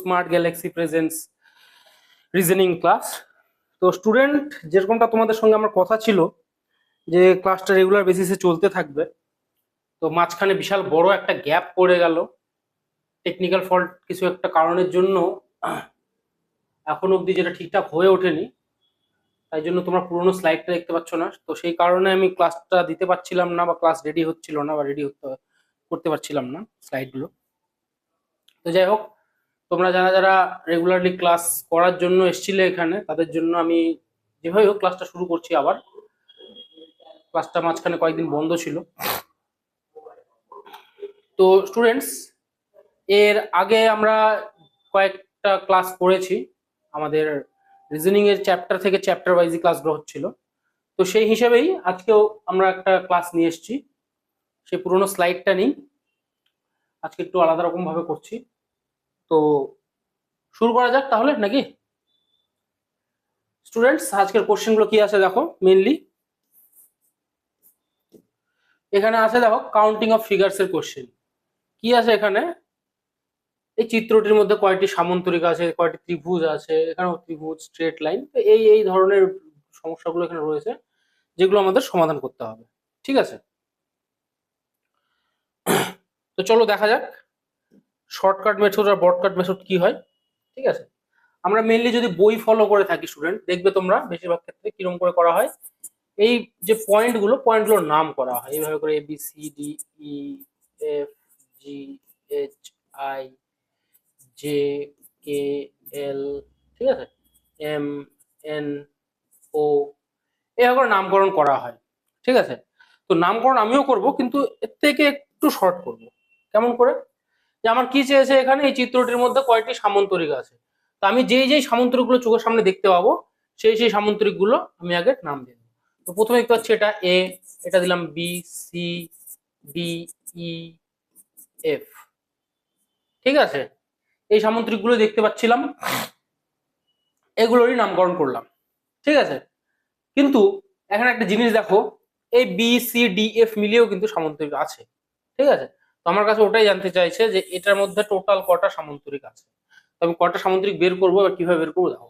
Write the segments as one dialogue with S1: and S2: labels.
S1: Smart galaxy presence reasoning class তো student যেরকমটা তোমাদের সঙ্গে আমার কথা ছিল যে ক্লাসটা রেগুলার বেসিসে চলতে থাকবে তো মাঝখানে বিশাল বড় একটা গ্যাপ পড়ে গেল টেকনিক্যাল ফল্ট কিছু একটা কারণের জন্য এখন অবধি যেটা ঠিকঠাক হয়ে ওঠেনি তাই জন্য তোমরা পুরোনো স্লাইডটা দেখতে পাচ্ছ না তো সেই কারণে আমি ক্লাসটা দিতে পারছিলাম না বা ক্লাস রেডি হচ্ছিল না বা রেডি করতে পারছিলাম না স্লাইডগুলো তো যাই হোক তোমরা যারা যারা রেগুলারলি ক্লাস করার জন্য এসছিলে এখানে তাদের জন্য আমি যেভাবে হোক ক্লাসটা শুরু করছি আবার ক্লাসটা মাঝখানে কয়েকদিন বন্ধ ছিল তো স্টুডেন্টস এর আগে আমরা কয়েকটা ক্লাস করেছি আমাদের রিজনিং এর চ্যাপ্টার থেকে চ্যাপ্টার ক্লাস গ্রহ হচ্ছিল তো সেই হিসেবেই আজকেও আমরা একটা ক্লাস নিয়ে এসেছি সেই পুরোনো স্লাইডটা নেই আজকে একটু আলাদা রকমভাবে করছি তো শুরু করা যাক তাহলে নাকি স্টুডেন্টস আজকের কোশ্চেনগুলো কি আছে দেখো মেনলি এখানে আছে দেখো কাউন্টিং অফ ফিগার্স এর কোশ্চেন কি আছে এখানে এই চিত্রটির মধ্যে কয়েকটি সামন্তরিক আছে কয়েকটি ত্রিভুজ আছে এখানেও ত্রিভুজ স্ট্রেট লাইন তো এই এই ধরনের সমস্যাগুলো এখানে রয়েছে যেগুলো আমাদের সমাধান করতে হবে ঠিক আছে তো চলো দেখা যাক শর্টকাট মেথড আর বটকাট মেথড কি হয় ঠিক আছে আমরা মেনলি যদি বই ফলো করে থাকি স্টুডেন্ট দেখবে তোমরা বেশিরভাগ ক্ষেত্রে কিরম করে করা হয় এই যে পয়েন্টগুলো পয়েন্টগুলোর নাম করা হয় এইভাবে করে A B C D E F G H I J K L ঠিক আছে এম এন ও এভাবে করে নামকরণ করা হয় ঠিক আছে তো নামকরণ আমিও করব কিন্তু এর থেকে একটু শর্ট করব কেমন করে যে আমার কি চেয়েছে এখানে এই চিত্রটির মধ্যে কয়েকটি সামন্তরিক আছে তো আমি যেই যেই সামন্তরিকগুলো চোখের সামনে দেখতে পাবো সেই সেই সামন্তরিকগুলো আমি আগে নাম দিয়ে দেবো তো প্রথমে দেখতে পাচ্ছি এটা এ এটা দিলাম B C D E F ঠিক আছে এই সামুদ্রিকগুলো দেখতে পাচ্ছিলাম এগুলোরই নামকরণ করলাম ঠিক আছে কিন্তু এখানে একটা জিনিস দেখো এই বি সি ডি এফ মিলিয়েও কিন্তু সামন্তরিক আছে ঠিক আছে তো আমার কাছে ওটাই জানতে চাইছে যে এটার মধ্যে টোটাল কটা সামন্তরিক আছে আমি কটা সামুদ্রিক বের করবো বা কিভাবে বের করবো দেখো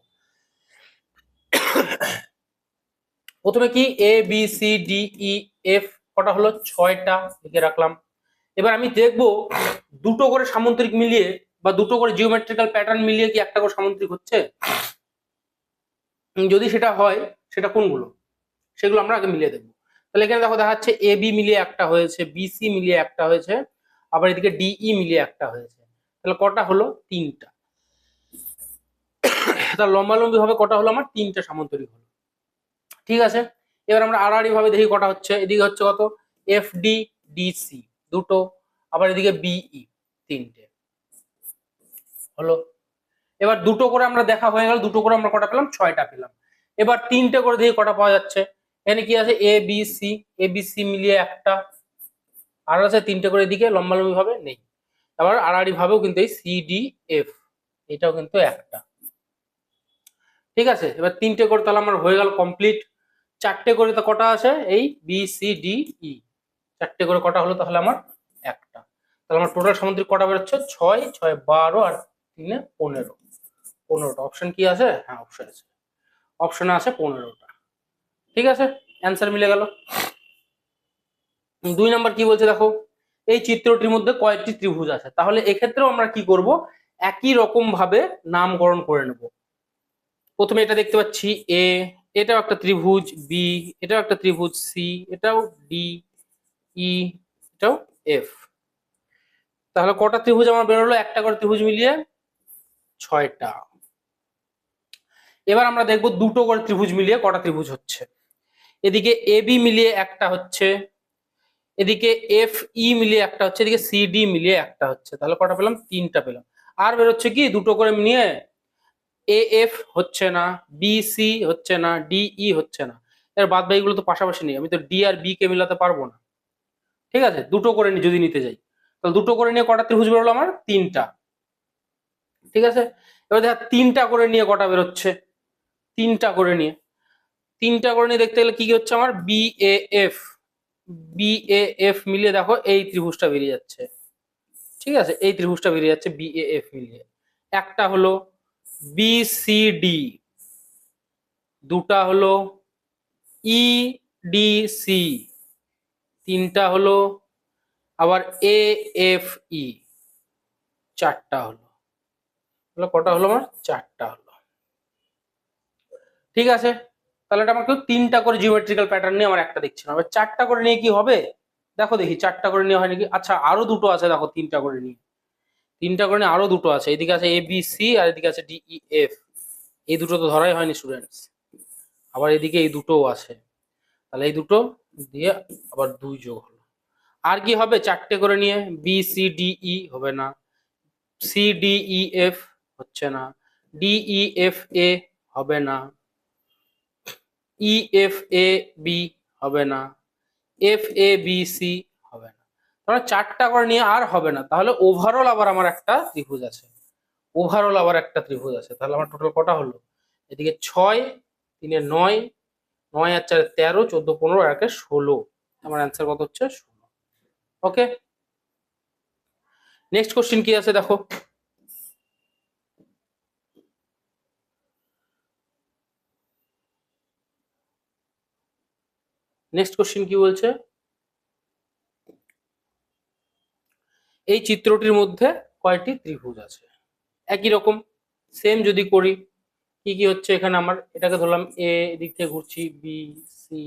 S1: প্রথমে কি A B C D E F কটা হলো ছয়টা লিখে রাখলাম এবার আমি দেখব দুটো করে সামুদ্রিক মিলিয়ে বা দুটো করে জিওমেট্রিক্যাল প্যাটার্ন মিলিয়ে কি একটা করে সামুদ্রিক হচ্ছে যদি সেটা হয় সেটা কোনগুলো সেগুলো আমরা আগে মিলিয়ে দেখবো তাহলে এখানে দেখো দেখাচ্ছে এ বি মিলিয়ে একটা হয়েছে বি সি মিলিয়ে একটা হয়েছে আবার এদিকে ডিই e মিলিয়ে একটা হয়েছে তাহলে কটা হলো তিনটা তাহলে লম্বালম্বি ভাবে কটা হলো আমার তিনটা সামন্তরিক হলো ঠিক আছে এবার আমরা আড়াআড়ি ভাবে দেখি কটা হচ্ছে এদিকে হচ্ছে কত এফ ডি ডিসি দুটো আবার এদিকে বিই e। তিনটে হলো এবার দুটো করে আমরা দেখা হয়ে গেল দুটো করে আমরা কটা পেলাম ছয়টা পেলাম এবার তিনটে করে দেখি কটা পাওয়া যাচ্ছে এখানে কি আছে A B C A B C মিলিয়ে একটা আর আছে তিনটে করে দিকে লম্বালম্বি ভাবে নেই আবার আড়াআড়ি ভাবেও কিন্তু এই সিডিএফ এটাও কিন্তু একটা ঠিক আছে এবার তিনটে করে তাহলে আমার হয়ে গেল কমপ্লিট চারটে করে তো কটা আছে এই বি সি ডি ই চারটে করে কটা হলো তাহলে আমার একটা তাহলে আমার টোটাল সামুদ্রিক কটা বেরোচ্ছে ছয় ছয় বারো আর তিনে পনেরো পনেরোটা অপশন কি আছে হ্যাঁ অপশন আছে অপশনে আছে পনেরোটা ঠিক আছে অ্যান্সার মিলে গেল দুই নম্বর কি বলছে দেখো এই চিত্রটির মধ্যে কয়েকটি ত্রিভুজ আছে তাহলে এক্ষেত্রেও আমরা কি করব একই রকম ভাবে নামকরণ করে নেব প্রথমে এটা দেখতে পাচ্ছি এ এটাও একটা ত্রিভুজ বি এটাও একটা ত্রিভুজ সি এটাও ডি ই e, এটাও এফ তাহলে কটা ত্রিভুজ আমার বেরোলো একটা করে ত্রিভুজ মিলিয়ে ছয়টা এবার আমরা দেখব দুটো করে ত্রিভুজ মিলিয়ে কটা ত্রিভুজ হচ্ছে এদিকে এবি মিলিয়ে একটা হচ্ছে এদিকে এফ ই e মিলিয়ে একটা হচ্ছে এদিকে সি ডি মিলিয়ে একটা হচ্ছে তাহলে কটা পেলাম তিনটা পেলাম আর বেরোচ্ছে কি দুটো করে নিয়ে এ এফ হচ্ছে না বি সি হচ্ছে না ডি ই e হচ্ছে না এর বাদ বাকিগুলো তো পাশাপাশি নেই আমি তো ডি আর বি কে মিলাতে পারবো না ঠিক আছে দুটো করে যদি নিতে যাই তাহলে দুটো করে নিয়ে কটা ত্রিভুজ বেরোলো আমার তিনটা ঠিক আছে এবার দেখা তিনটা করে নিয়ে কটা বেরোচ্ছে তিনটা করে নিয়ে তিনটা করে নিয়ে দেখতে গেলে কি হচ্ছে আমার বি এ এফ বিএএফ মিলিয়ে দেখো এই ত্রিভুজটা বেরিয়ে যাচ্ছে ঠিক আছে এই ত্রিভুজটা বেরিয়ে যাচ্ছে বিএএফ মিলিয়ে একটা হলো বিসিডি দুটা হলো ইডিসি e তিনটা হলো আবার এ এফ ই চারটা হলো কটা হলো আমার চারটা হলো ঠিক আছে তাহলে এটা আমার কেউ তিনটা করে জিওমেট্রিক্যাল প্যাটার্ন নিয়ে আমার একটা দেখছি না চারটা করে নিয়ে কি হবে দেখো দেখি চারটা করে নিয়ে হয় নাকি আচ্ছা আরো দুটো আছে দেখো তিনটা করে নিয়ে তিনটা করে নিয়ে আরো দুটো আছে এদিকে আছে এ বি সি আর এদিকে আছে ডি ই এফ এই দুটো তো ধরাই হয়নি স্টুডেন্টস আবার এদিকে এই দুটোও আছে তাহলে এই দুটো দিয়ে আবার দুই যোগ হলো আর কি হবে চারটে করে নিয়ে বি সি ডি ই হবে না সি ডি ই এফ হচ্ছে না ডি ই এফ এ হবে না ই এফ এ বি হবে না এফ এ বি সি হবে না তাহলে চারটা করে নিয়ে আর হবে না তাহলে ওভারঅল আবার আমার একটা ত্রিভুজ আছে ওভারঅল আবার একটা ত্রিভুজ আছে তাহলে আমার টোটাল কটা হলো এদিকে ছয় তিনে নয় নয় আর চারে তেরো চোদ্দ পনেরো একে ষোলো আমার অ্যান্সার কত হচ্ছে ষোলো ওকে নেক্সট কোশ্চিন কি আছে দেখো নেক্সট কোশ্চেন কি বলছে এই চিত্রটির মধ্যে কয়টি ত্রিভুজ আছে একই রকম সেম যদি করি কি কি হচ্ছে এখানে আমার এটাকে ধরলাম এ দিক থেকে ঘুরছি B C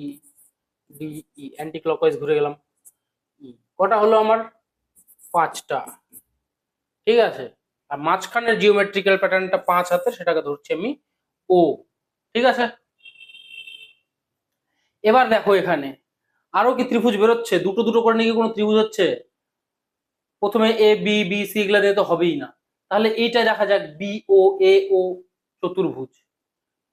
S1: D E anticlockwise ঘুরে গেলাম ই e। কটা হলো আমার পাঁচটা ঠিক আছে আর মাঝখানের জিওমেট্রিক্যাল প্যাটার্নটা পাঁচ হাতে সেটাকে ধরছি আমি ও ঠিক আছে এবার দেখো এখানে আরো কি ত্রিভুজ বেরোচ্ছে দুটো দুটো করে নাকি কোনো ত্রিভুজ হচ্ছে প্রথমে এ বি বি সি এগুলা দিয়ে তো হবেই না তাহলে এইটা দেখা যাক বি ও এ ও চতুর্ভুজ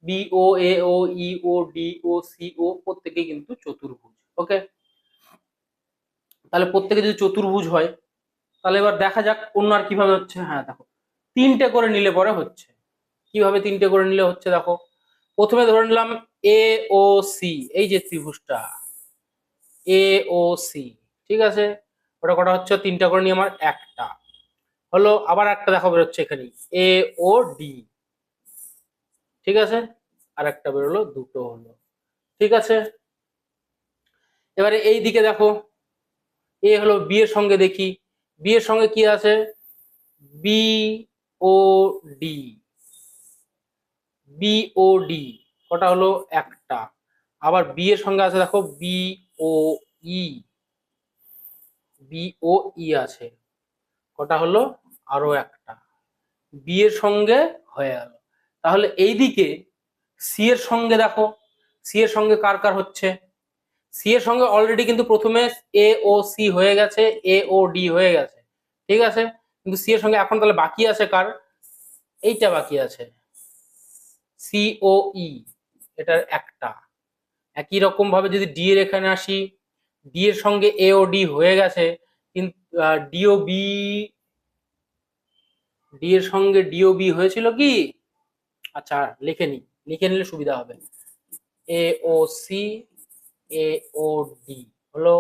S1: B O A O E e, O D O C O প্রত্যেকে কিন্তু চতুর্ভুজ ওকে তাহলে প্রত্যেকে যদি চতুর্ভুজ হয় তাহলে এবার দেখা যাক অন্য আর কিভাবে হচ্ছে হ্যাঁ দেখো তিনটে করে নিলে পরে হচ্ছে কিভাবে তিনটে করে নিলে হচ্ছে দেখো প্রথমে ধরে নিলাম এ ও সি এই যে ত্রিভুজটা এ ও সি ঠিক আছে ওটা কটা হচ্ছে তিনটা করে নিয়ে আমার একটা হলো আবার একটা দেখা বেরোচ্ছে এখানে এ ও ডি ঠিক আছে আর একটা বেরোলো দুটো হলো ঠিক আছে এবারে এই দিকে দেখো এ হলো বি এর সঙ্গে দেখি বি এর সঙ্গে কি আছে বি ও ডি বিওডি কটা হলো একটা আবার বি এর সঙ্গে আছে দেখো বিও ই বিও ই আছে কটা হলো আরো একটা বি এর সঙ্গে হয়ে গেল তাহলে এইদিকে সি এর সঙ্গে দেখো সি এর সঙ্গে কার কার হচ্ছে সি এর সঙ্গে অলরেডি কিন্তু প্রথমে এ ও সি হয়ে গেছে এ ও ডি হয়ে গেছে ঠিক আছে কিন্তু সি এর সঙ্গে এখন তাহলে বাকি আছে কার এইটা বাকি আছে সিওই e, এটার একটা একই রকম ভাবে যদি ডি এর এখানে আসি ডি এর সঙ্গে এ ও ডি হয়ে গেছে কিন্তু ডিও বি ডি এর সঙ্গে ডিও বি হয়েছিল কি আচ্ছা লিখে নি লিখে নিলে সুবিধা হবে এ ও সি এ ও ডি হলো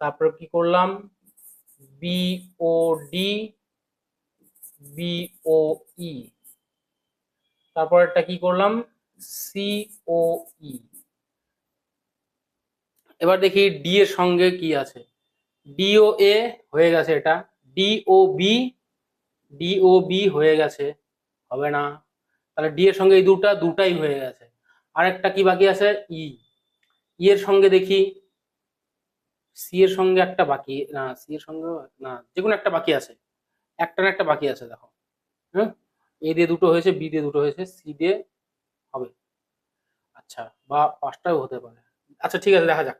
S1: তারপর কি করলাম বিওডি বিওই তারপর একটা কি করলাম সিওই e। এবার দেখি ডি এর সঙ্গে কি আছে ডিও এ হয়ে গেছে এটা ডিও বি ডিও বি হয়ে গেছে হবে না তাহলে ডি এর সঙ্গে এই দুটা দুটাই হয়ে গেছে আর একটা কি বাকি আছে ই e। ই e এর সঙ্গে দেখি সি এর সঙ্গে একটা বাকি না সি এর সঙ্গে না যে কোনো একটা বাকি আছে একটা না একটা বাকি আছে দেখো হ্যাঁ এ দিয়ে দুটো হয়েছে বি দিয়ে দুটো হয়েছে সি দিয়ে হবে আচ্ছা বা পাঁচটাও হতে পারে আচ্ছা ঠিক আছে দেখা যাক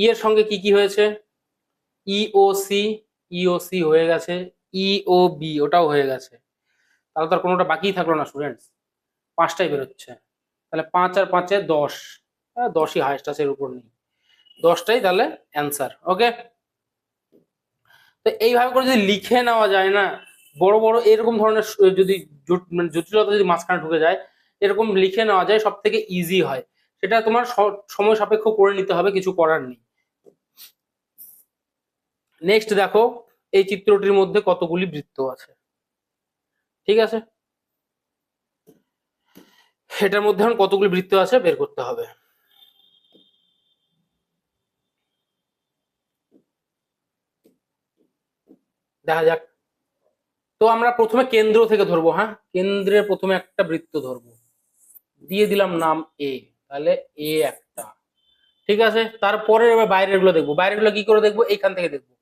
S1: ই e এর সঙ্গে কি কি হয়েছে ইও সি ইও সি হয়ে গেছে ইও e, বি ওটাও হয়ে গেছে তাহলে তার কোনোটা বাকিই থাকলো না স্টুডেন্টস পাঁচটাই বেরোচ্ছে তাহলে পাঁচ আর পাঁচে দশ হ্যাঁ, দশই হায়েস্ট আছে এর উপর নেই দশটাই তাহলে অ্যান্সার ওকে তো এইভাবে করে যদি লিখে নেওয়া যায় না বড় বড় এরকম ধরনের যদি মানে জটিলতা যদি মাঝখানে ঢুকে যায় এরকম লিখে নেওয়া যায় সব থেকে ইজি হয় সেটা তোমার সময় সাপেক্ষ করে নিতে হবে কিছু করার নেই নেক্সট দেখো এই চিত্রটির মধ্যে কতগুলি বৃত্ত আছে ঠিক আছে এটার মধ্যে এখন কতগুলি বৃত্ত আছে বের করতে হবে দেখা যাক তো আমরা প্রথমে কেন্দ্র থেকে ধরবো হ্যাঁ কেন্দ্রের প্রথমে একটা বৃত্ত ধরবো দিয়ে দিলাম নাম এ তাহলে এ একটা ঠিক আছে তারপরে এবার বাইরের গুলো দেখবো বাইরের গুলো কি করে দেখবো এইখান থেকে দেখবো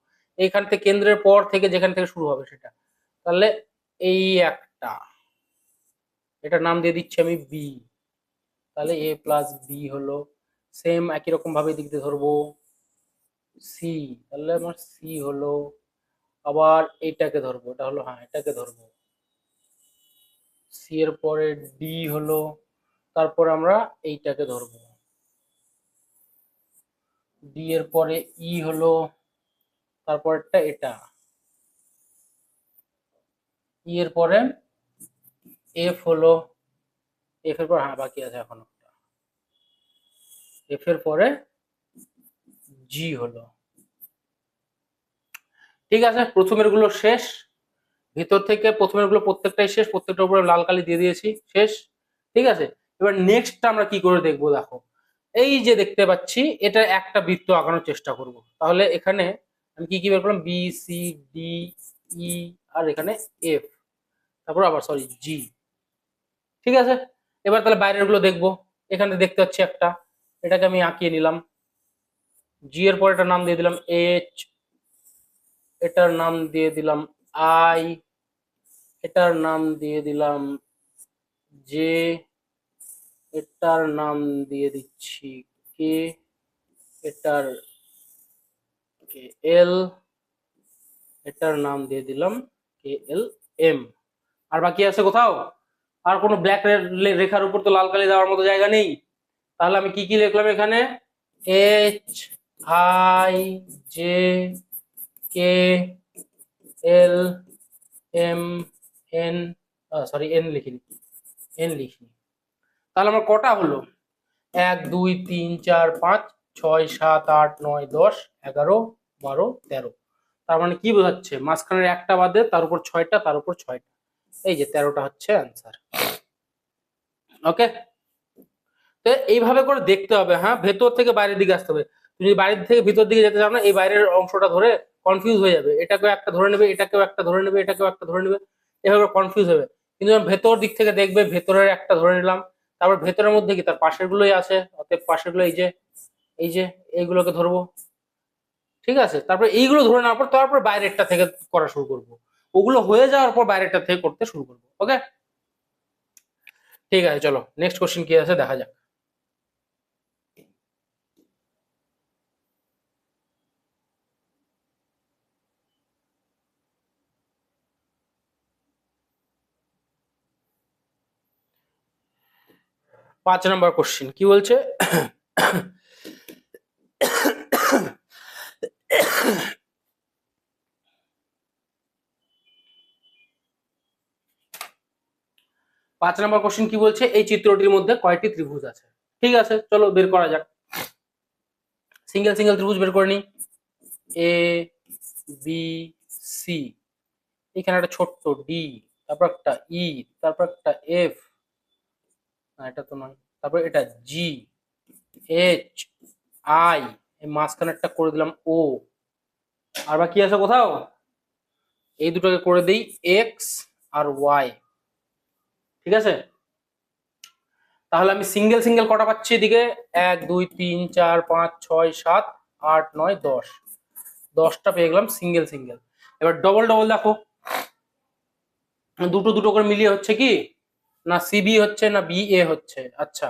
S1: এইখান থেকে কেন্দ্রের পর থেকে যেখান থেকে শুরু হবে সেটা তাহলে এই একটা এটা নাম দিয়ে দিচ্ছি আমি বি তাহলে এ প্লাস বি হলো সেম একই রকম ভাবে দিক দিয়ে ধরবো সি তাহলে আমার সি হলো আবার এটাকে ধরবো এটা হলো হ্যাঁ এটাকে ধরবো সি এর পরে ডি হলো তারপর আমরা এইটাকে ধরবো ডি এর পরে ই e হলো তারপরটা এটা ই e এর পরে এফ হলো এফ এর পর হ্যাঁ বাকি আছে এখন এফ এর পরে জি হলো ঠিক আছে প্রথমের গুলো শেষ ভিতর থেকে প্রথমের গুলো প্রত্যেকটাই শেষ প্রত্যেকটার উপরে লাল কালি দিয়ে দিয়েছি শেষ ঠিক আছে এবার নেক্সটটা আমরা কি করে দেখবো দেখো এই যে দেখতে পাচ্ছি এটা একটা বৃত্ত আঁকানোর চেষ্টা করব তাহলে এখানে আমি কি কি বের করলাম বি সি ডি ই আর এখানে এফ তারপর আবার সরি জি ঠিক আছে এবার তাহলে বাইরের গুলো দেখবো এখানে দেখতে পাচ্ছি একটা এটাকে আমি আঁকিয়ে নিলাম জি এর পর একটা নাম দিয়ে দিলাম এইচ এটার নাম দিয়ে দিলাম আই এটার নাম দিয়ে দিলাম যে এটার নাম দিয়ে দিচ্ছি কে এটার কে এল এটার নাম দিয়ে দিলাম কে এল এম আর বাকি আছে কোথাও আর কোনো ব্ল্যাক রেখার উপর তো লাল কালি দেওয়ার মতো জায়গা নেই তাহলে আমি কি কি লিখলাম এখানে H I J K L M N sorry N লিখিনি এন লিখিনি তাহলে আমার কটা হলো এক দুই তিন চার পাঁচ ছয় সাত আট নয় দশ এগারো বারো তেরো তার মানে কি বোঝাচ্ছে মাঝখানের একটা বাদে তার উপর ছয়টা তার উপর ছয়টা এই যে তেরোটা হচ্ছে অ্যান্সার ওকে তো এইভাবে করে দেখতে হবে হ্যাঁ ভেতর থেকে বাইরের দিকে আসতে হবে তুমি বাইরের থেকে ভিতর দিকে যেতে চাও না এই বাইরের অংশটা ধরে কনফিউজ হয়ে যাবে এটাকেও একটা ধরে নেবে এটাকেও একটা ধরে নেবে এটাকেও একটা ধরে নেবে এভাবে কনফিউজ হবে কিন্তু যখন ভেতর দিক থেকে দেখবে ভেতরের একটা ধরে নিলাম তারপর ভেতরের মধ্যে কি তার পাশের গুলোই আছে অতএব পাশের গুলো এই যে এই যে এইগুলোকে ধরবো ঠিক আছে তারপর এইগুলো ধরে নেওয়ার পর তারপর বাইরেরটা থেকে করা শুরু করব ওগুলো হয়ে যাওয়ার পর বাইরেরটা থেকে করতে শুরু করব ওকে ঠিক আছে চলো নেক্সট কোশ্চেন কি আছে দেখা যাক পাঁচ নম্বর কোশ্চিন কি বলছে পাঁচ নম্বর কোশ্চিন কি বলছে এই চিত্রটির মধ্যে কয়টি ত্রিভুজ আছে ঠিক আছে চলো বের করা যাক সিঙ্গেল সিঙ্গেল ত্রিভুজ বের করে নি এ বি সি এখানে একটা ছোট্ট ডি তারপর একটা ই e, তারপর একটা এফ এটা তো নয় তারপর এটা জি এইচ আই এই মাঝখানেরটা করে দিলাম ও আর বাকি আছে কোথাও এই দুটোকে করে দিই এক্স আর ওয়াই ঠিক আছে তাহলে আমি সিঙ্গেল সিঙ্গেল কটা পাচ্ছি এদিকে এক দুই তিন চার পাঁচ ছয় সাত আট নয় দশ দশটা পেয়ে গেলাম সিঙ্গেল সিঙ্গেল এবার ডবল ডবল দেখো দুটো দুটো করে মিলিয়ে হচ্ছে কি না সিবি হচ্ছে না বিএ হচ্ছে আচ্ছা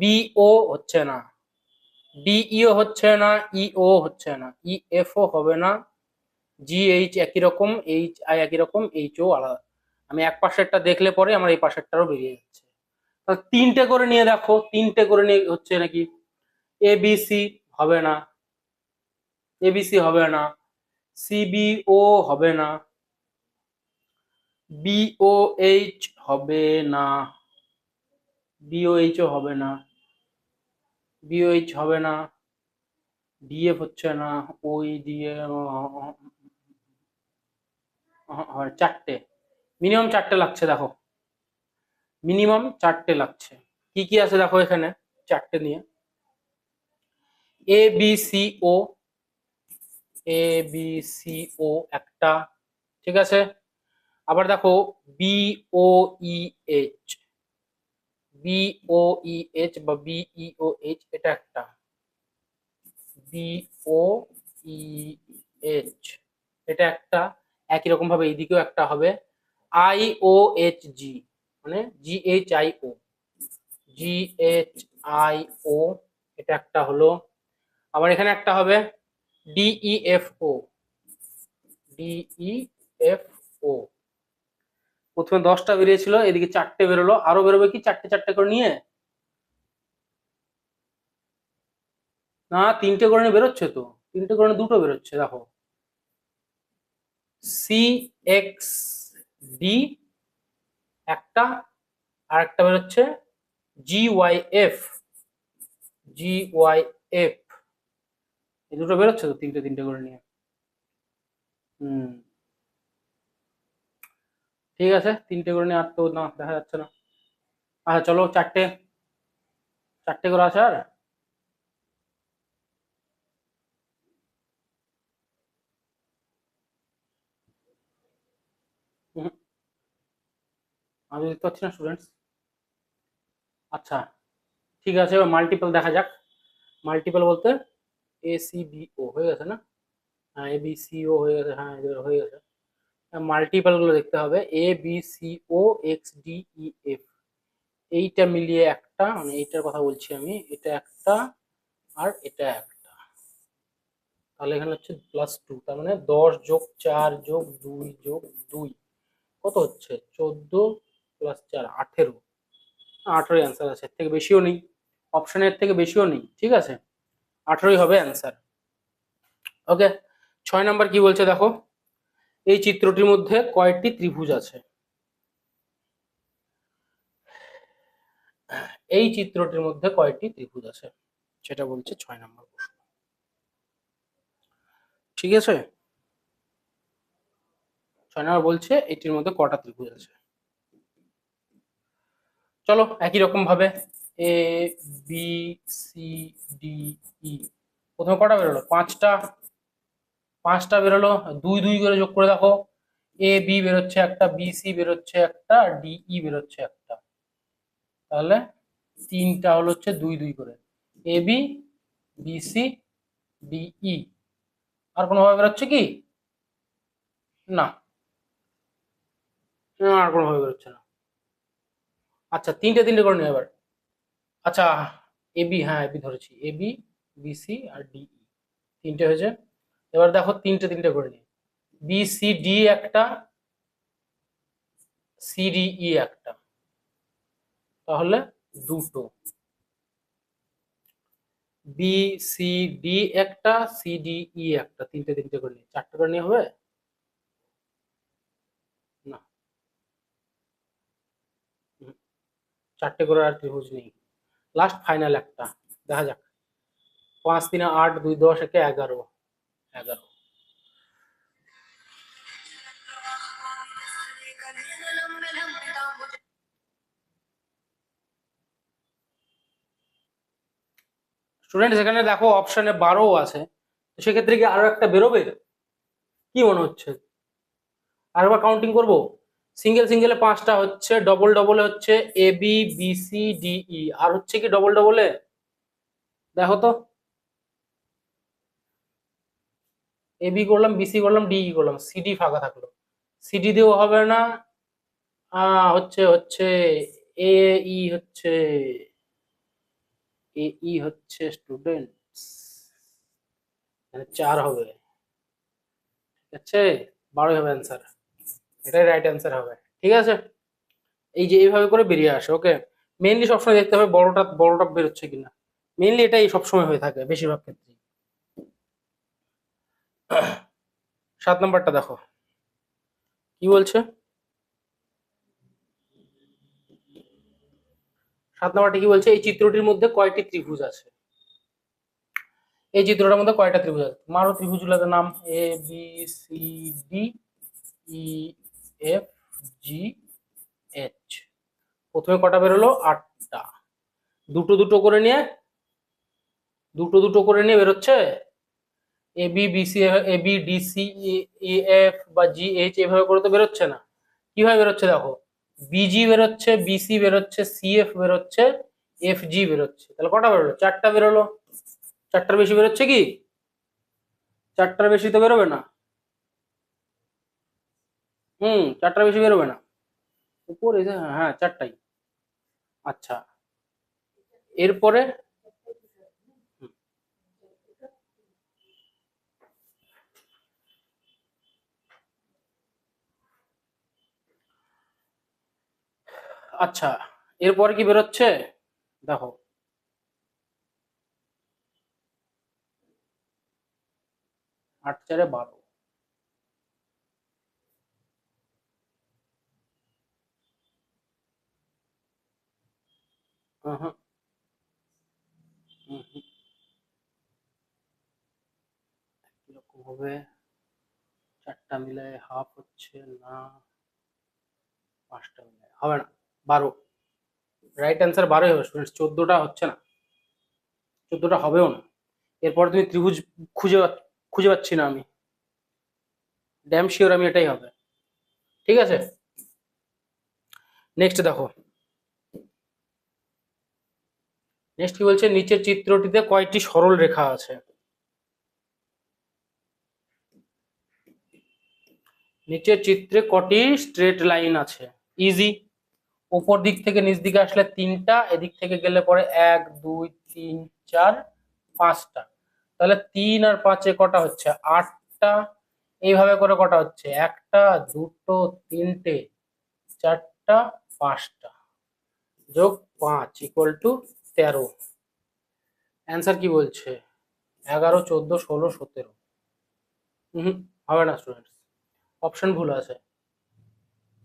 S1: বিও হচ্ছে না বিইও e হচ্ছে না ইও e হচ্ছে না ইএফও e হবে না জি এইচ একই রকম এইচ আই একই রকম এইচ ও আলাদা আমি এক পাশেরটা দেখলে পরে আমার এই পাশেরটারও বেরিয়ে যাচ্ছে তাহলে তিনটে করে নিয়ে দেখো তিনটে করে নিয়ে হচ্ছে নাকি এ সি হবে না এবিসি হবে না সিবিও হবে না বিওএইচ হবে না বিওএইচও হবে না বিওএইচ হবে না ডিএফ হচ্ছে না e ওই দিয়ে চারটে মিনিমাম চারটে লাগছে দেখো মিনিমাম চারটে লাগছে কি কি আছে দেখো এখানে চারটে নিয়ে A B C O A B C O একটা ঠিক আছে আবার দেখো বিওইএইচ বিওইএইচ e e বা বিইওএইচ e এটা একটা বিওইএইচ এটা একটা একই রকম ভাবে এইদিকেও একটা হবে আইওএইচ জি মানে জিএইচ আইও জিএইচ আইও এটা একটা হলো আবার এখানে একটা হবে ও এফ ও প্রথমে দশটা বেরিয়েছিল এদিকে চারটে বেরোলো আরো বেরোবে কি চারটে চারটে করে নিয়ে না তিনটে করে নিয়ে বেরোচ্ছে তো তিনটে করে দুটো বেরোচ্ছে দেখো সি এক্স ডি একটা আর একটা বেরোচ্ছে G Y F G Y F এই দুটো বেরোচ্ছে তো তিনটে তিনটে করে নিয়ে হুম ঠিক আছে তিনটে করে নিয়ে আর তো না দেখা যাচ্ছে না আচ্ছা চলো চারটে চারটে করে আছে আর আমি দেখতে পাচ্ছি না স্টুডেন্টস আচ্ছা ঠিক আছে এবার মাল্টিপল দেখা যাক মাল্টিপল বলতে এ সি বি ও হয়ে গেছে না হ্যাঁ এ বি সি ও হয়ে গেছে হ্যাঁ হয়ে গেছে মাল্টিপাল গুলো দেখতে হবে A B C O X D E F এইটা মিলিয়ে একটা মানে এইটার কথা বলছি আমি এটা একটা আর এটা একটা তাহলে এখানে হচ্ছে প্লাস টু তার মানে দশ যোগ চার যোগ দুই যোগ দুই কত হচ্ছে চোদ্দ প্লাস চার আঠেরো আঠেরোই অ্যান্সার আছে এর থেকে বেশিও নেই অপশানের থেকে বেশিও নেই ঠিক আছে আঠেরোই হবে অ্যান্সার ওকে ছয় নাম্বার কি বলছে দেখো এই চিত্রটির মধ্যে কয়েকটি ত্রিভুজ আছে এই চিত্রটির মধ্যে কয়েকটি ত্রিভুজ আছে সেটা বলছে ছয় নম্বর প্রশ্ন ঠিক আছে ছয় নম্বর বলছে এটির মধ্যে কটা ত্রিভুজ আছে চলো একই রকম ভাবে A B C D E প্রথমে কটা বেরোলো পাঁচটা পাঁচটা বেরোলো দুই দুই করে যোগ করে দেখো এ বি বেরোচ্ছে একটা বি সি বেরোচ্ছে একটা ডি ই e বেরোচ্ছে একটা তাহলে তিনটা হলো হচ্ছে দুই দুই করে A B B C D E আর কোনোভাবে বেরোচ্ছে কি না আর কোনোভাবে বেরোচ্ছে না আচ্ছা তিনটে তিনটে করে নি এবার আচ্ছা এবি হ্যাঁ এবি ধরেছি এবি বিসি আর ডিই e। তিনটে হয়েছে এবার দেখো তিনটে তিনটে করে নিই বি সি ডি একটা সিডিই e একটা তাহলে দুটো বি সি ডি একটা সিডিই e একটা তিনটে তিনটে করে নিই চারটে করে নিয়ে হবে না চারটে করে আর ত্রিভুজ নেই লাস্ট ফাইনাল একটা দেখা যাক পাঁচ তিনে আট দুই দশ একে এগারো স্টুডেন্ট এখানে দেখো অপশানে বারো আছে সেক্ষেত্রে কি আরো একটা বেরোবে কি মনে হচ্ছে আরেকবার কাউন্টিং করব সিঙ্গেল সিঙ্গেলে পাঁচটা হচ্ছে ডবল ডবলে হচ্ছে A B B C D E আর হচ্ছে কি ডবল ডবলে দেখো তো এবি করলাম বিসি করলাম ডিই e করলাম সিডি ফাঁকা থাকলো সিডি দিয়েও হবে না হচ্ছে হচ্ছে এ ই e হচ্ছে এ ই e হচ্ছে স্টুডেন্টস মানে চার হবে ঠিক আছে বারোই হবে অ্যান্সার এটাই রাইট অ্যান্সার হবে ঠিক আছে এই যে এইভাবে করে বেরিয়ে আসে ওকে মেনলি সবসময় দেখতে হবে বড়টা বড়টা বেরোচ্ছে কিনা মেনলি এটাই সবসময় হয়ে থাকে বেশিরভাগ ক্ষেত্রে সাত নম্বরটা দেখো কি বলছে সাত নম্বরটা কি বলছে এই চিত্রটির মধ্যে কয়টি ত্রিভুজ আছে এই চিত্রটার মধ্যে কয়টা ত্রিভুজ আছে মারো ত্রিভুজগুলোর নাম A B C D E F G H প্রথমে কটা বেরোলো আটটা দুটো দুটো করে নিয়ে দুটো দুটো করে নিয়ে বেরোচ্ছে A B BC A B DC A F বা জি এইচ এভাবে করে তো বেরোচ্ছে না কিভাবে বেরোচ্ছে দেখো বিজি বেরোচ্ছে বিসি বেরোচ্ছে সিএফ বেরোচ্ছে এফ জি বেরোচ্ছে তাহলে কটা বেরোলো চারটা বেরোলো চারটার বেশি বেরোচ্ছে কি চারটার বেশি তো বেরোবে না হুম চারটার বেশি বেরোবে না হ্যাঁ, হ্যাঁ চারটাই আচ্ছা এরপরে আচ্ছা এরপর কি বেরোচ্ছে দেখো আট চারে বারো কিরকম হবে চারটা মিলে হাফ হচ্ছে না পাঁচটা মিলে হবে না বারো রাইট অ্যান্সার বারোই হবে স্টুডেন্টস চোদ্দোটা হচ্ছে না চোদ্দোটা হবেও না এরপর তুমি ত্রিভুজ খুঁজে খুঁজে পাচ্ছি না আমি ড্যাম শিওর আমি এটাই হবে ঠিক আছে নেক্সট দেখো নেক্সট কি বলছে নিচের চিত্রটিতে কয়টি সরল রেখা আছে নিচের চিত্রে কটি স্ট্রেট লাইন আছে ইজি উপর দিক থেকে নিচ দিকে আসলে তিনটা এদিক থেকে গেলে পরে এক দুই তিন চার পাঁচটা তাহলে তিন আর পাঁচে কটা হচ্ছে আটটা এইভাবে করে কটা হচ্ছে একটা দুটো তিনটে চারটা পাঁচটা যোগ পাঁচ ইকুয়াল টু তেরো অ্যান্সার কি বলছে এগারো চোদ্দো ষোলো সতেরো হুম হবে না স্টুডেন্টস অপশন ভুল আছে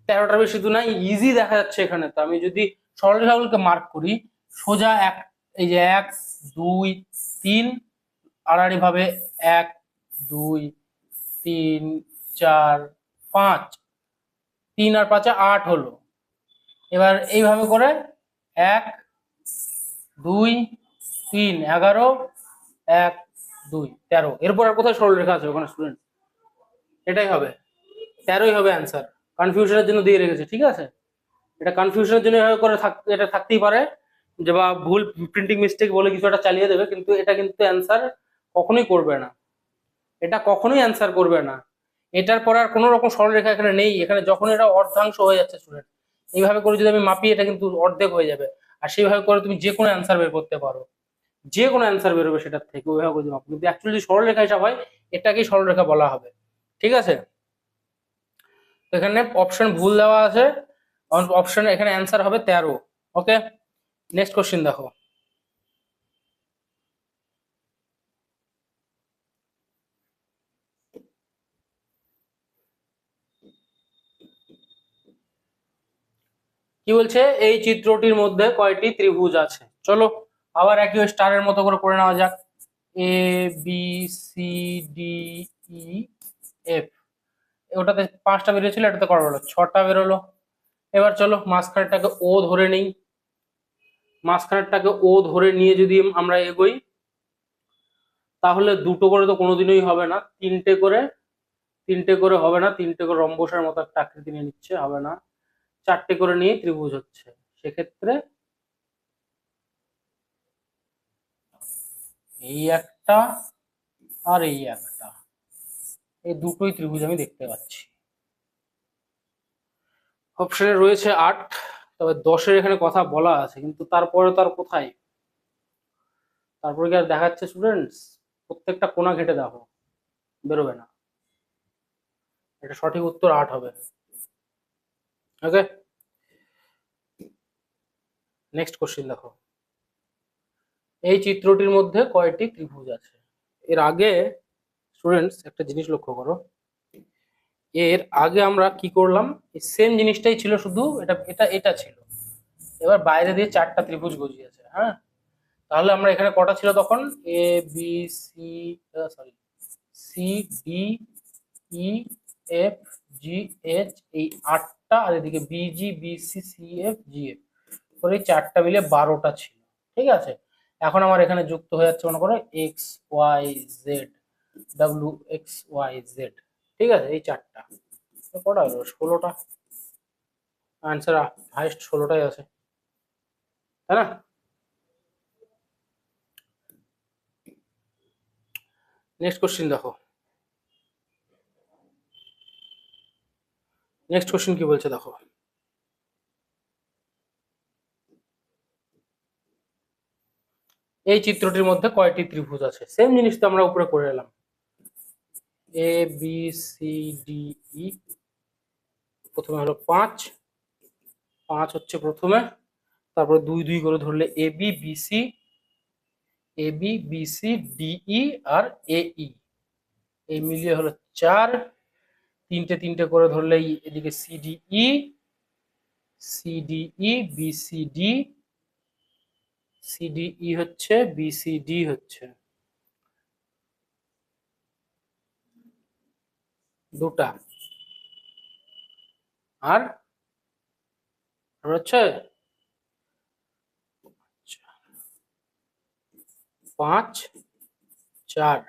S1: তেরোটা বেশি তো নাই ইজি দেখা যাচ্ছে এখানে তো আমি যদি সরলরেখাগুলোকে মার্ক করি সোজা এক এই যে এক দুই তিন আড়াআড়ি ভাবে এক দুই তিন চার পাঁচ তিন আর পাঁচে আট হলো এবার এইভাবে করে এক দুই তিন এগারো এক দুই তেরো এরপর আর কোথায় সরলরেখা আছে ওখানে স্টুডেন্ট এটাই হবে তেরোই হবে অ্যান্সার কনফিউশনের জন্য দিয়ে রেখেছে ঠিক আছে এটা কনফিউশনের জন্য এভাবে করে থাকতে এটা থাকতেই পারে যে বা ভুল প্রিন্টিং মিস্টেক বলে কিছু একটা চালিয়ে দেবে কিন্তু এটা কিন্তু অ্যান্সার কখনোই করবে না এটা কখনোই অ্যান্সার করবে না এটার পর আর কোনো রকম সরলরেখা এখানে নেই এখানে যখন এটা অর্ধাংশ হয়ে যাচ্ছে স্টুডেন্ট এইভাবে করে যদি আমি মাপি এটা কিন্তু অর্ধেক হয়ে যাবে আর সেইভাবে করে তুমি যে কোনো অ্যান্সার বের করতে পারো যে কোনো অ্যান্সার বেরোবে সেটার থেকে ওইভাবে করে কিন্তু অ্যাকচুয়ালি সরলরেখা হিসাব হয় এটাকেই সরলরেখা বলা হবে ঠিক আছে এখানে অপশন ভুল দেওয়া আছে অপশন এখানে অ্যান্সার হবে তেরো ওকে নেক্সট কোশ্চিন দেখো কি বলছে এই চিত্রটির মধ্যে কয়টি ত্রিভুজ আছে চলো আবার একই স্টারের মতো করে করে নেওয়া যাক A B C D E F ওটাতে পাঁচটা বেরিয়েছিল এটাতে কটা বেরোলো ছটা বেরোলো এবার চলো মাঝখানেরটাকে ও ধরে নেই মাঝখানেরটাকে ও ধরে নিয়ে যদি আমরা এগোই তাহলে দুটো করে তো কোনোদিনই হবে না তিনটে করে তিনটে করে হবে না তিনটে করে রম্বসের মতো একটা আকৃতি নিয়ে নিচ্ছে হবে না চারটে করে নিয়ে ত্রিভুজ হচ্ছে সেক্ষেত্রে এই একটা আর এই একটা এই দুটোই ত্রিভুজ আমি দেখতে পাচ্ছি অপশনে রয়েছে আট তবে দশের এখানে কথা বলা আছে কিন্তু তারপরে তো আর কোথায় তারপরে কি আর দেখাচ্ছে স্টুডেন্টস প্রত্যেকটা কোনা ঘেটে দেখো বেরোবে না এটা সঠিক উত্তর আট হবে ওকে নেক্সট কোশ্চিন দেখো এই চিত্রটির মধ্যে কয়টি ত্রিভুজ আছে এর আগে স্টুডেন্টস একটা জিনিস লক্ষ্য করো এর আগে আমরা কি করলাম সেম জিনিসটাই ছিল শুধু এটা এটা এটা ছিল এবার বাইরে দিয়ে চারটা ত্রিভুজ গজিয়েছে হ্যাঁ তাহলে আমরা এখানে কটা ছিল তখন A B C sorry C D E F G H এই আটটা আর এদিকে B BC C F G F করে চারটা মিলে বারোটা ছিল ঠিক আছে এখন আমার এখানে যুক্ত হয়ে যাচ্ছে মনে করো X Y Z W X Y Z ঠিক আছে এই চারটা কটা হলো ষোলোটা আনসার হাইস্ট ষোলোটাই আছে তাই না নেক্সট কোশ্চিন দেখো নেক্সট কোশ্চিন কি বলছে দেখো এই চিত্রটির মধ্যে কয়টি ত্রিভুজ আছে সেম জিনিস তো আমরা উপরে করে এলাম A B C D E প্রথমে হলো পাঁচ পাঁচ হচ্ছে প্রথমে তারপরে দুই দুই করে ধরলে A B B C A B B C D E আর এ ই এই মিলিয়ে হলো চার তিনটে তিনটে করে ধরলে এদিকে C C C D D E E B D C D E হচ্ছে বি সি ডি হচ্ছে দুটা আর হচ্ছে পাঁচ চার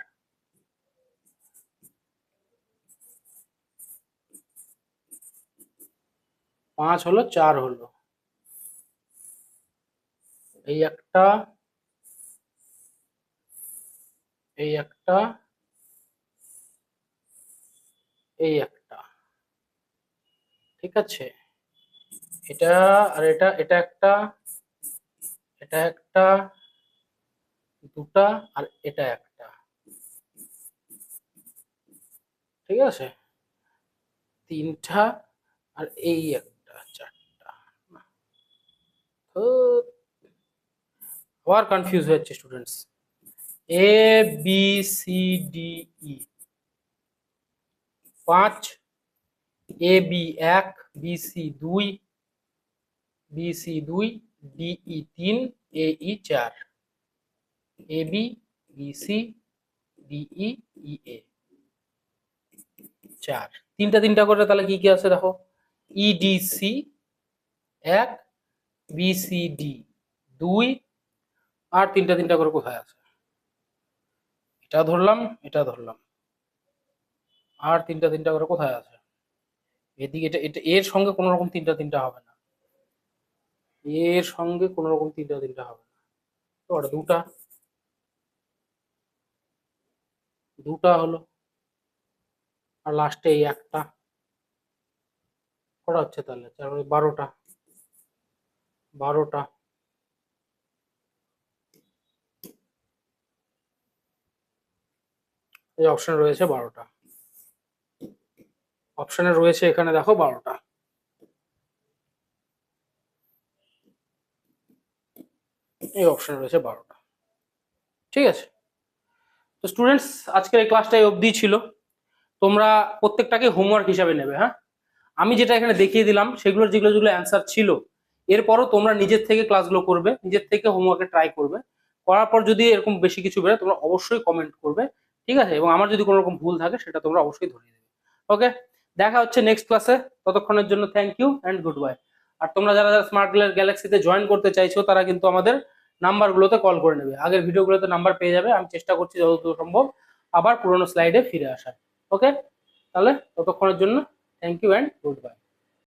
S1: পাঁচ হলো চার হলো এই একটা এই একটা এই একটা ঠিক আছে এটা আর এটা এটা একটা এটা একটা দুটা আর এটা একটা ঠিক আছে তিনটা আর এই একটা চারটা তো আবার কনফিউজ যাচ্ছে students A B C D E পাঁচ এ বি এক বি সি দুই বি সি দুই ডিই তিন এ ই চার A B B C DE E A চার তিনটা তিনটা করে তাহলে কি কি আছে দেখো ইডিসি এক বি সি ডি দুই আর তিনটা তিনটা করে কোথায় আছে এটা ধরলাম এটা ধরলাম আর তিনটা তিনটা করে কোথায় আছে এদিকে এটা এটা এর সঙ্গে কোনো রকম তিনটা তিনটা হবে না এর সঙ্গে কোনো রকম তিনটা তিনটা হবে না তো ওটা দুটা দুটা হলো আর লাস্টে এই একটা কটা হচ্ছে তাহলে বারোটা বারোটা এই অপশন রয়েছে বারোটা অপশানে রয়েছে এখানে দেখো বারোটা এই অপশনে রয়েছে বারোটা ঠিক আছে তো স্টুডেন্টস আজকের এই ক্লাসটা অবধি ছিল তোমরা প্রত্যেকটাকে হোমওয়ার্ক হিসাবে নেবে হ্যাঁ আমি যেটা এখানে দেখিয়ে দিলাম সেগুলোর যেগুলো যেগুলো অ্যান্সার ছিল এরপরও তোমরা নিজের থেকে ক্লাসগুলো করবে নিজের থেকে হোমওয়ার্কে ট্রাই করবে করার পর যদি এরকম বেশি কিছু বেরোয় তোমরা অবশ্যই কমেন্ট করবে ঠিক আছে এবং আমার যদি কোনো রকম ভুল থাকে সেটা তোমরা অবশ্যই ধরিয়ে দেবে ওকে দেখা হচ্ছে নেক্সট ক্লাসে ততক্ষণের জন্য thank you and goodbye আর তোমরা যারা যারা স্মার্ট গ্যালাক্সিতে জয়েন করতে চাইছো তারা কিন্তু আমাদের নাম্বারগুলোতে কল করে নেবে আগের ভিডিওগুলোতে নাম্বার পেয়ে যাবে আমি চেষ্টা করছি যতদূর সম্ভব আবার পুরোনো স্লাইডে ফিরে আসার ওকে তাহলে ততক্ষণের জন্য thank you and good bye